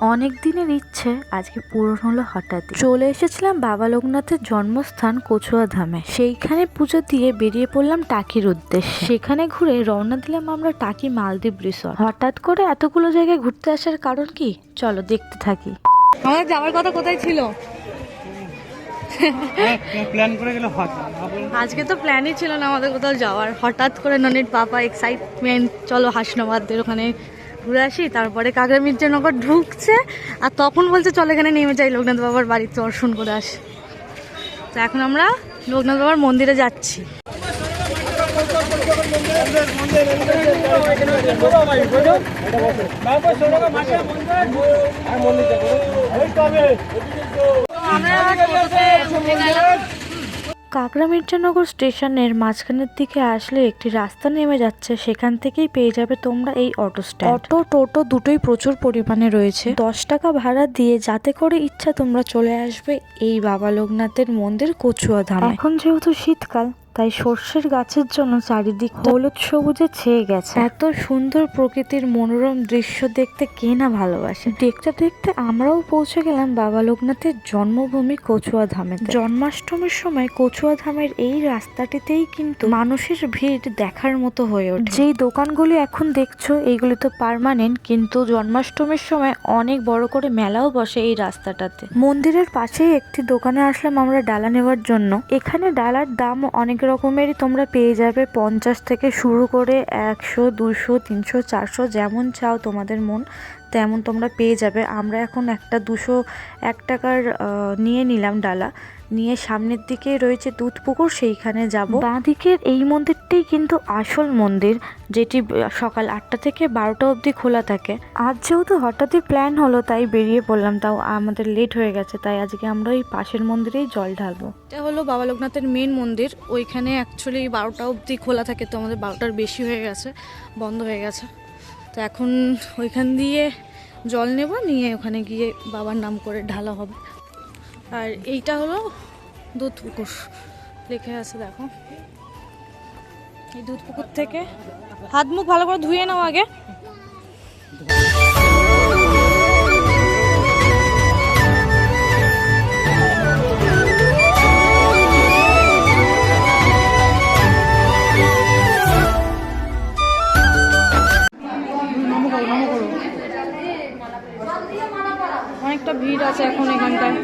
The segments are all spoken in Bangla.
অনেক দিনের ইচ্ছে আজকে পূরণ হলো হঠাৎ চলে এসেছিলাম বাবা লোকনাথের জন্মস্থান কচুয়া ধামে। সেইখানে পুজো দিয়ে বেরিয়ে পড়লাম টাকির উদ্দেশ্যে। সেখানে ঘুরে রওনা দিলাম আমরা টাকি মালদ্বীপ রিসর্ট হঠাৎ করে এতগুলো জায়গায় ঘুরতে আসার কারণ কি? চলো দেখতে থাকি। আমাদের যাওয়ার কথা কোথায় ছিল? প্ল্যান করে গেলে হয়। ভাবলাম আজকে তো প্ল্যানই ছিল না আমাদের কোথাও যাওয়ার। হঠাৎ করে ননির পাপা এক্সাইটমেন্ট চলো হাসনাবাদদের ওখানে ঘুরে আসি তারপরে কাগরা মির্জানগর ঢুকছে আর তখন বলছে চলে এখানে নেমে যাই লোকনাথ বাবার বাড়িতে দর্শন করে আসি। তো এখন আমরা লোকনাথ বাবার মন্দিরে যাচ্ছি। আমরা কাকড়া মির্জানগর স্টেশনের মাঝখানের দিকে আসলে একটি রাস্তা নেমে যাচ্ছে। সেখান থেকেই পেয়ে যাবে তোমরা এই অটো স্ট্যান্ড। অটো টোটো দুটোই প্রচুর পরিমাণে রয়েছে। দশ টাকা ভাড়া দিয়ে যাতে করে ইচ্ছা তোমরা চলে আসবে এই বাবা লোকনাথের মন্দির কচুয়া ধাম এখন যেহেতু শীতকাল তাই সর্ষের গাছের জন্য চারিদিক হলুদ সবুজে ছেয়ে গেছে। এত সুন্দর প্রকৃতির মনোরম দৃশ্য দেখতে কে না ভালোবাসে। দেখতে দেখতে আমরাও পৌঁছে গেলাম বাবা লোকনাথের জন্মভূমি কচুয়া ধামে জন্মাষ্টমীর সময় কচুয়া ধামের এই রাস্তাটিতেই কিন্তু মানুষের ভিড় দেখার মতো হয়ে ওঠে। যেই দোকানগুলি এখন দেখছ এইগুলি তো পার্মানেন্ট কিন্তু জন্মাষ্টমীর সময় অনেক বড় করে মেলাও বসে এই রাস্তাটাতে। মন্দিরের পাশেই একটি দোকানে আসলাম আমরা ডালা নেওয়ার জন্য। এখানে ডালার দাম অনেক রকমেরই তোমরা পেয়ে যাবে পঞ্চাশ থেকে শুরু করে একশো, দুশো, তিনশো, চারশো, যেমন চাও তোমাদের মন, তেমন তোমরা পেয়ে যাবে। আমরা এখন একটা দুশো, এক টাকার নিয়ে নিলাম ডালা। নিয়ে সামনের দিকে রয়েছে দুধ পুকুর সেইখানে যাব। বাঁ দিকের এই মন্দিরটাই কিন্তু আসল মন্দির যেটি সকাল আটটা থেকে বারোটা অবধি খোলা থাকে। আজ যেহেতু হঠাৎই প্ল্যান হলো তাই বেরিয়ে পড়লাম। তাও আমাদের লেট হয়ে গেছে তাই আজকে আমরা ওই পাশের মন্দিরেই জল ঢালবো। এটা হলো বাবা লোকনাথের মেন মন্দির। ওইখানে অ্যাকচুয়ালি বারোটা অবধি খোলা থাকে তো আমাদের বারোটার বেশি হয়ে গেছে বন্ধ হয়ে গেছে। তো এখন ওইখান দিয়ে জল নেব নিয়ে ওখানে গিয়ে বাবার নাম করে ঢালা হবে। আর এইটা হলো দুধ পুকুর। লেখা আছে, দেখো। এই দুধ পুকুর থেকে হাত মুখ ভালো করে ধুয়ে নাও আগে। অনেকটা ভিড় আছে এখন এখানটায়।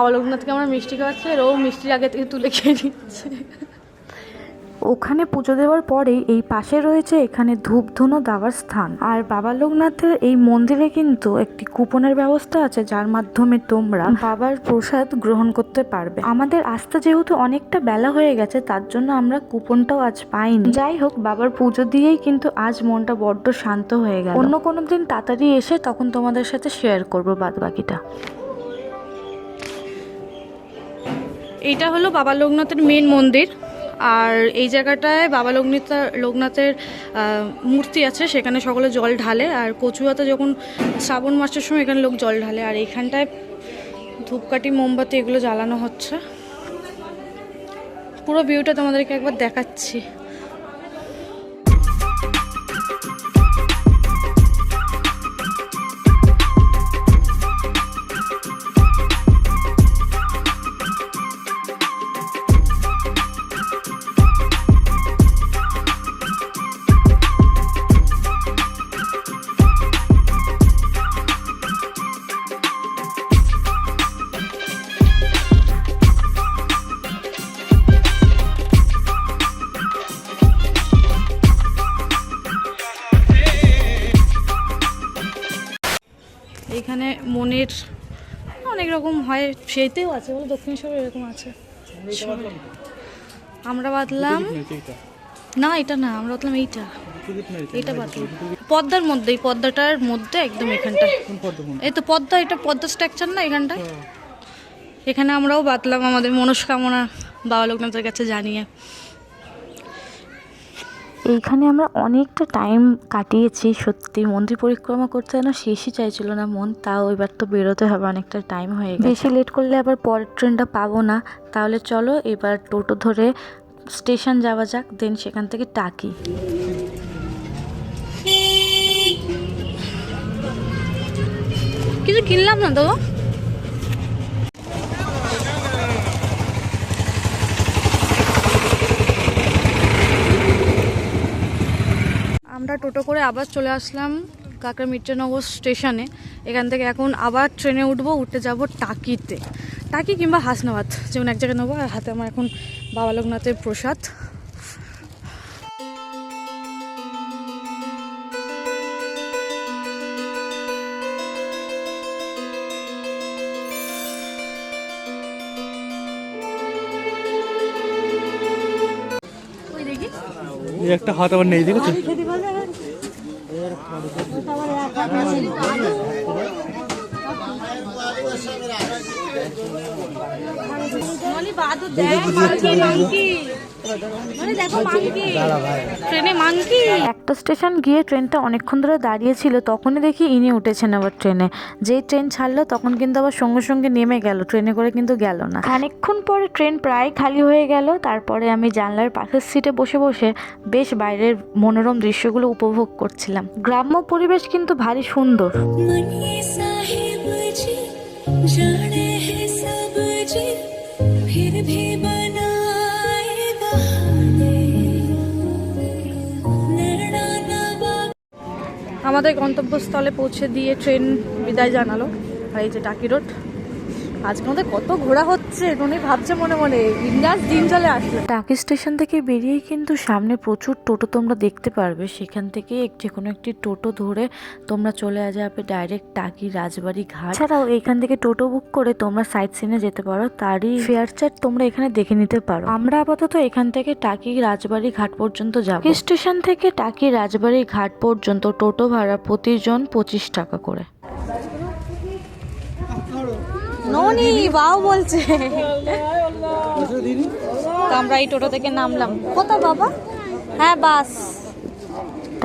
বাবা লোকনাথকে আমরা মিষ্টি খাওয়াচ্ছি আর ও মিষ্টির আগে থেকে তুলে খেয়ে নিচ্ছে। ওখানে পুজো দেওয়ার পরেই এই পাশে রয়েছে এখানে ধূপ ধুনো দেওয়ার স্থান। আর বাবা লোকনাথের এই মন্দিরে কিন্তু একটি কুপনের ব্যবস্থা আছে যার মাধ্যমে তোমরা বাবার প্রসাদ গ্রহণ করতে পারবে। আমাদের আসতে যেহেতু অনেকটা বেলা হয়ে গেছে, তার জন্য আমরা কুপনটাও আজ পাইনি। যাই হোক, বাবার পুজো দিয়েই কিন্তু আজ মনটা বড্ড শান্ত হয়ে গেল। অন্য কোনো দিন তাড়াতাড়ি এসে তখন তোমাদের সাথে শেয়ার করব বাদ বাকিটা এইটা হলো বাবা লোকনাথের মেন মন্দির। আর এই জায়গাটায় বাবা লোকনাথ লোকনাথের মূর্তি আছে, সেখানে সকলে জল ঢালে। আর কচুয়াতে যখন শ্রাবণ মাসের সময় এখানে লোক জল ঢালে। আর এইখানটায় ধূপকাঠি, মোমবাতি এগুলো জ্বালানো হচ্ছে। পুরো ভিউটা তোমাদেরকে একবার দেখাচ্ছি। হয় সেইতেও আছে বলো দক্ষিণেশ্বরে এরকম আছে। আমরা বাদলাম না এটা না আমরা বাদলাম এইটা। এটা বাদলাম। পদ্মার মধ্যে এই পদ্মাটার মধ্যে একদম কোন এই তো পদ্মা এটা পদ্মা স্ট্রাকচার না এখানটা? এখানে আমরাও বাতলাম আমাদের মনস্কামনা বাবা লোকনাথের কাছে জানিয়ে। এইখানে আমরা অনেকটা টাইম কাটিয়েছি সত্যি। মন্দির পরিক্রমা করতে যেন শেষই চাইছিল না মন তাও এবার তো বেরোতে হবে অনেকটা টাইম হয়ে গেছে। বেশি লেট করলে আবার পরের ট্রেনটা পাবো না। তাহলে চলো এবার টোটো ধরে স্টেশন যাওয়া যাক দেন সেখান থেকে টাকি। কিছু কিনলাম না তো? আমরা টোটো করে আবার চলে আসলাম কাকরা মির্জানগর স্টেশনে। এখান থেকে এখন আবার ট্রেনে উঠবো, উঠে যাব টাকিতে। টাকি কিংবা হাসনাবাদ, যেমন এক জায়গায় নেব, আর হাতে আমার এখন বাবা লোকনাথের প্রসাদ। একটা হাত আবার নেই দেখেছ? বাদু দেখ একটা স্টেশন গিয়ে ট্রেনটা অনেকক্ষণ ধরে দাঁড়িয়েছিল তখনই দেখি ইনি উঠেছেন আবার ট্রেনে। যেই ট্রেন ছাড়লো তখন কিন্তু আবার সঙ্গে সঙ্গে নেমে গেল ট্রেনে করে কিন্তু গেল না। অনেকক্ষণ পরে ট্রেন প্রায় খালি হয়ে গেল তারপরে আমি জানলার পাশের সিটে বসে বসে বেশ বাইরের মনোরম দৃশ্যগুলো উপভোগ করছিলাম। গ্রাম্য পরিবেশ কিন্তু ভারী সুন্দর। আমাদের গন্তব্যস্থলে পৌঁছে দিয়ে ট্রেন বিদায় জানালো আর এই যে টাকি রোড। আজকে আমাদের কত ঘোরা হচ্ছে টনি ভাবছে মনে মনে। ইন্দাস দিন চলে আসলো টাকি স্টেশন থেকে বেরিয়েই কিন্তু সামনে প্রচুর টোটো তোমরা দেখতে পারবে। সেখান থেকে যে কোনো একটি টোটো ধরে তোমরা চলে যাবে ডাইরেক্ট টাকি রাজবাড়ি ঘাট। ছাড়াও এখান থেকে টোটো বুক করে তোমরা সাইট সিনে যেতে পারো। তারই ফেয়ার চার্ট তোমরা এখানে দেখে নিতে পারো। আমরা আপাতত এখান থেকে টাকি রাজবাড়ি ঘাট পর্যন্ত যাব। স্টেশন থেকে টাকি রাজবাড়ি ঘাট পর্যন্ত টোটো ভাড়া প্রতিজন পঁচিশ টাকা করে। ননি বাও বলছে। তো আমরা এই টোটো থেকে নামলাম। বাবা? হ্যাঁ বাস।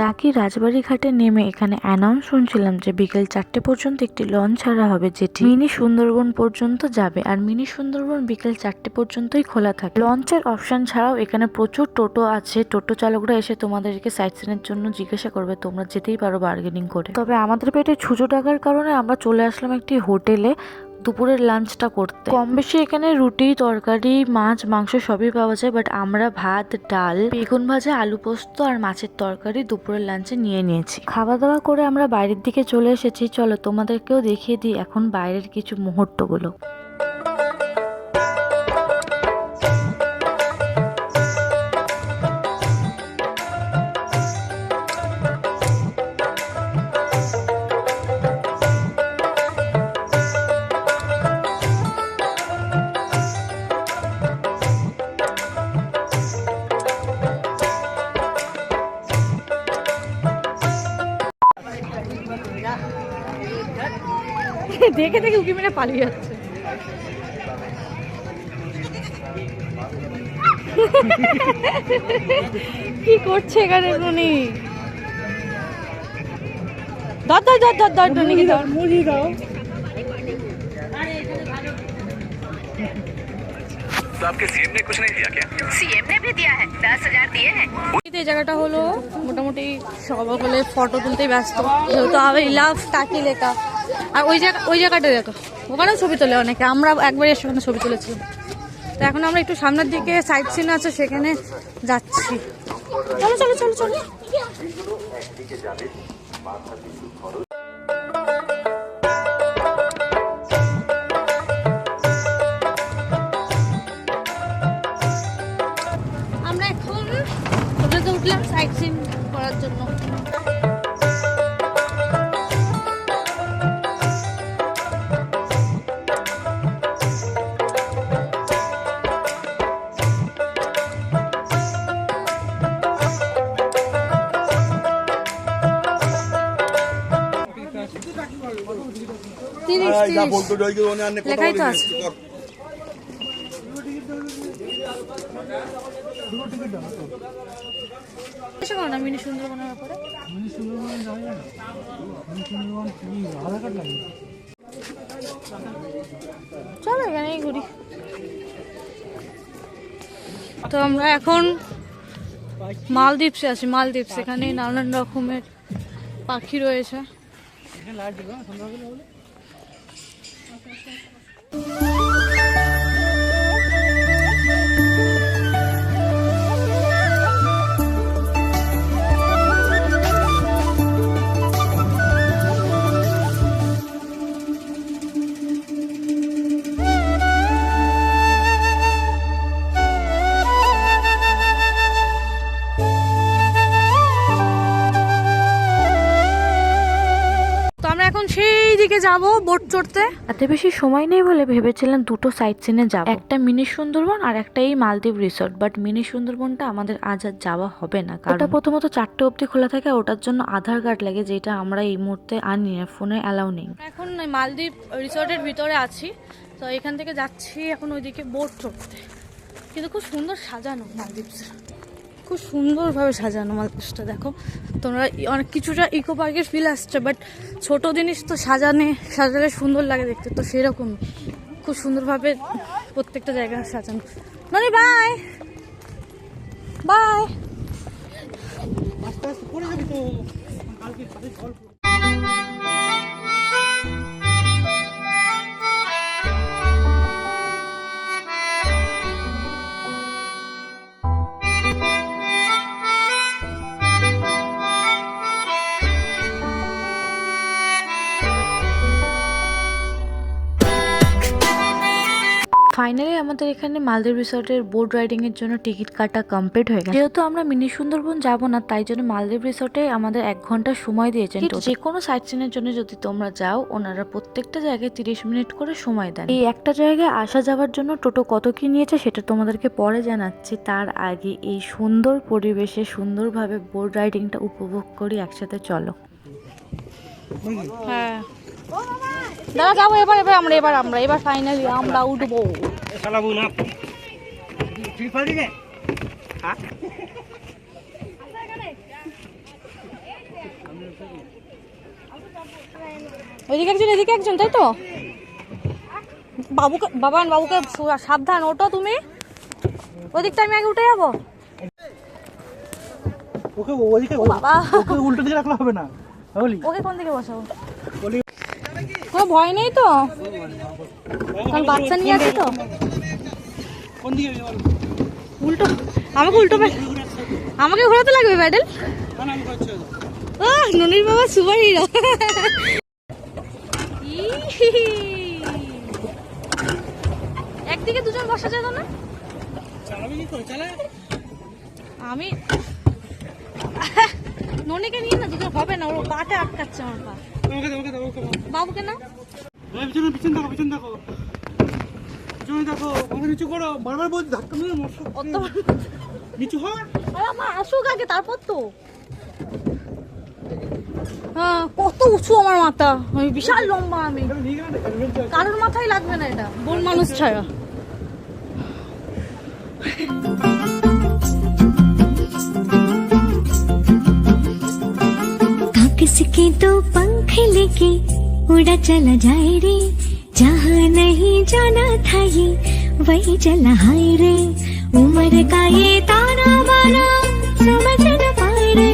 টাকি রাজবাড়ি ঘাটে নেমে এখানে অ্যানাউন্স শুনছিলাম যে বিকেল চারটে পর্যন্ত একটি লঞ্চ ছাড়া হবে যেটি মিনি সুন্দরবন পর্যন্ত যাবে। আর মিনি সুন্দরবন বিকেল চারটে পর্যন্তই খোলা থাকে। লঞ্চের অপশন ছাড়াও এখানে প্রচুর টোটো আছে। টোটো চালকরা এসে তোমাদেরকে সাইট সিনের জন্য জিজ্ঞাসা করবে তোমরা যেতেই পারো বার্গেনিং করে। তবে আমাদের পেটে ছুঁচো টাকার কারণে আমরা চলে আসলাম একটি হোটেলে দুপুরের লাঞ্চটা করতে। কম বেশি এখানে রুটি, তরকারি, মাছ, মাংস সবই পাওয়া যায় বাট আমরা ভাত, ডাল, বেগুন ভাজা, আলু পোস্ত আর মাছের তরকারি দুপুরের লাঞ্চে নিয়ে নিয়েছি। খাওয়া দাওয়া করে আমরা বাইরের দিকে চলে এসেছি। চলো তোমাদেরকেও দেখিয়ে দিই এখন বাইরের কিছু মুহূর্তগুলো। দেখে দেখে উকি মেরে পালিয়ে যাচ্ছে কি করছে এখানে টনি ধর ধর ধর ধর ধর টনিকে ধর মুড়ি দাও तो आपके सीएम ने कुछ नहीं दिया क्या सीएम ने भी दिया है दस हजार दिए हैं এই জায়গাটা হলো মোটামুটি সকলে ফটো তুলতেই ব্যস্ত যেহেতু আবার লাভ টাকি লেখা আর ওই জায়গা ওই জায়গাটা দেখো। ওখানেও ছবি তোলে অনেকে। আমরা একবার এসে ছবি তুলেছিলাম। তো এখন আমরা একটু সামনের দিকে সাইড সিন আছে, সেখানে যাচ্ছি। চলো চলো চলো চলো। আমরা এখন উঠলাম সাইড সিন করার জন্য। তো চলো এখানেই ঘুরি। তো আমরা এখন মালদ্বীপসে আছি মালদ্বীপ সেখানে নানান রকমের পাখি রয়েছে। তো যাব বোট চড়তে? এত বেশি সময় নেই বলে ভেবেছিলাম দুটো সাইট সিনে যাব। একটা মিনি সুন্দরবন আর একটা এই মালদ্বীপ রিসোর্ট বাট মিনি সুন্দরবনটা আমাদের আজ আর যাওয়া হবে না কারণ ওটা প্রথমত চারটে অবধি খোলা থাকে ওটার জন্য আধার কার্ড লাগে যেটা আমরা এই মুহূর্তে আনি না ফোনে অ্যালাউ নেই। এখন মালদ্বীপ রিসর্টের ভিতরে আছি তো এখান থেকে যাচ্ছি এখন ওইদিকে বোট চড়তে। কিন্তু খুব সুন্দর সাজানো মালদ্বীপস খুব সুন্দরভাবে সাজানো মানুষটা, দেখো। তোমরা অনেক কিছুটা ইকো পার্কের ফিল আসছে বাট ছোটো জিনিস তো সাজানে, সাজালে সুন্দর লাগে দেখতে, তো সেরকম খুব সুন্দরভাবে প্রত্যেকটা জায়গা সাজানো। মানে বাই বাই ফাইনালি আমাদের এখানে মালদ্বীপ রিসোর্টের বোট রাইডিং এর জন্য টিকিট কাটা কমপ্লিট হয়ে গেছে। যেহেতু আমরা মিনি সুন্দরবন যাব না তাই জন্য মালদ্বীপ রিসোর্টে আমাদের এক ঘণ্টা সময় দিয়েছেন যে কোনো সাইট সিনের জন্য যদি তোমরা যাও ওনারা প্রত্যেকটা জায়গায় তিরিশ মিনিট করে সময় দেন। এই একটা জায়গায় আসা যাওয়ার জন্য টোটো কত কি নিয়েছে সেটা তোমাদেরকে পরে জানাচ্ছি। তার আগে এই সুন্দর পরিবেশে সুন্দরভাবে বোট রাইডিংটা উপভোগ করি একসাথে চলো। হ্যাঁ। দাদা যাব এবার এবার আমরা এবার আমরা এবার ফাইনালি আমরা উঠবো। ওইদিকে একজন এদিকে একজন তাই তো? বাবুকে বাবান বাবুকে সাবধান ওটো তুমি। ওদিকটা আমি আগে উঠে যাব। ওকে ওদিকে বাবা। ওকে উল্টো দিকে রাখলে হবে না। ওকে কোন দিকে বসাবো? কোনো ভয় নেই তো? বাচ্চা নিয়ে আছে তো? উল্টো, আমাকে উল্টো আমাকে ঘোরাতে লাগবে প্যাডেল? ও ননির বাবা সুপার হিরো একদিকে দুজন বসা যেত না। আমি ননিকে নিয়ে না দুজন হবে না, ওর পাটা আটকাচ্ছে আমার পা। ওকে দাও, ওকে দাও, ওকে দাও। বাবুকে না এই পিছনে, পিছনে দেখো, পিছনে দেখো। পিছনে দেখো, মাথা নিচু করো। বারবার বলছি, ধাক্কা মেরে মরছো। অত নিচু হ। আরে আমার আসুক আগে তারপর তো হ্যাঁ কত উঁচু আমার মাথা আমি বিশাল লম্বা আমি এখানে নিয়ে গেলে দেখা যাবে। কারোর মাথায় লাগবে না এটা বোন মানুষ ছাড়া काकस के दो पंख लेके उड़ा चला जाए रे जहाँ नहीं जाना था ये वही चला हाय रे उम्र का ये ताना बाना समझ न पाए रे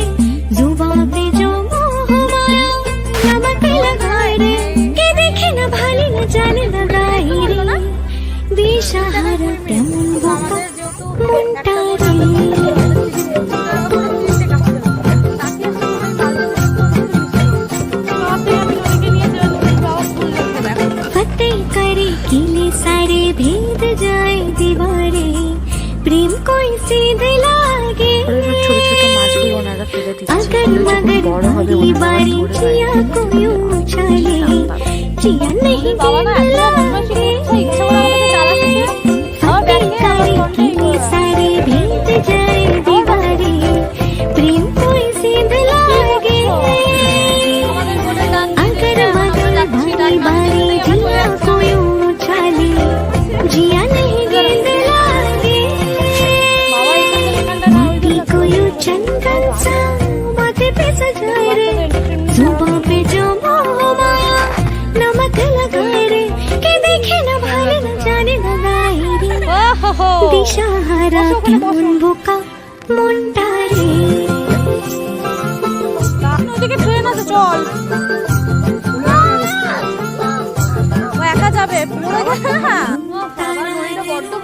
দিশাহারা কেমন বোকা মনটা রে ওদিকে ট্রেন আছে চল। ও একা যাবে? পড়ে গেছে না ও বাবা,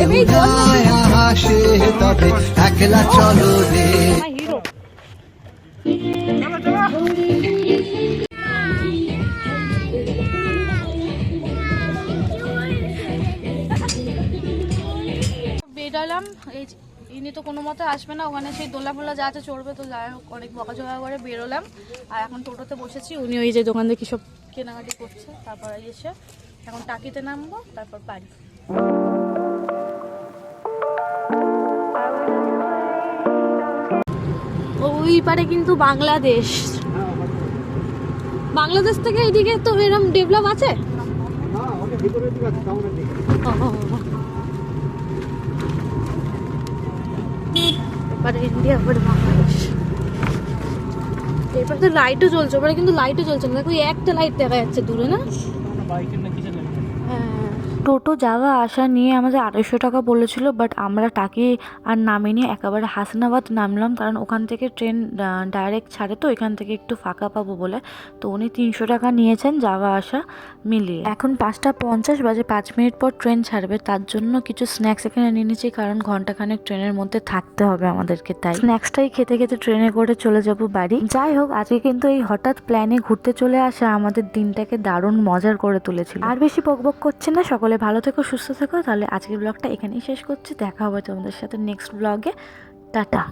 এই ইনি তো কোনো মতে আসবে না, ওখানে সেই দোলা ফোলা যা আছে চড়বে তো অনেক বকাঝকা করে বেরোলাম। আর এখন টোটোতে বসেছি, উনি ওই যে দোকান থেকে সব কেনাকাটি করছে, তারপর এসে এখন টাকিতে নামবো, তারপর বাড়ি। ওই পারে কিন্তু বাংলাদেশ। বাংলাদেশ থেকে এদিকে তো এরকম ডেভেলপ আছে। এবারে ইন্ডিয়া এবারে বাংলাদেশ। এরপর তো লাইটও জ্বলছে, ওপরে কিন্তু লাইটও জ্বলছে না। দেখো একটা লাইট দেখা যাচ্ছে দূরে, না? টোটো যাওয়া, আসা নিয়ে আমাদের আড়াইশো টাকা বলেছিল বাট আমরা টাকি আর নামিনি, একেবারে হাসনাবাদ নামলাম, কারণ ওখান থেকে ট্রেন ডাইরেক্ট ছাড়ে তো, এখান থেকে একটু ফাঁকা পাবো বলে। তো উনি তিনশো টাকা নিয়েছেন যাওয়া, আসা মিলিয়ে। এখন পাঁচটা পঞ্চাশ, বাজে পাঁচ মিনিট পর ট্রেন ছাড়বে, তার জন্য কিছু স্ন্যাক্স এখানে নিয়ে নিয়েছি কারণ ঘন্টাখানেক ট্রেনের মধ্যে থাকতে হবে আমাদেরকে, তাই। স্ন্যাক্সটাই খেতে খেতে ট্রেনে করে চলে যাব বাড়ি। যাই হোক, আজকে কিন্তু এই হঠাৎ প্ল্যানে ঘুরতে চলে আসা আমাদের দিনটাকে দারুণ মজার করে তুলেছিল। আর বেশি বকবক করছে না, সকলে ভালো থেকো, সুস্থ থেকো। তাহলে আজকের ব্লগটা এখানেই শেষ করছি। দেখা হবে তোমাদের সাথে নেক্সট ব্লগে টাটা।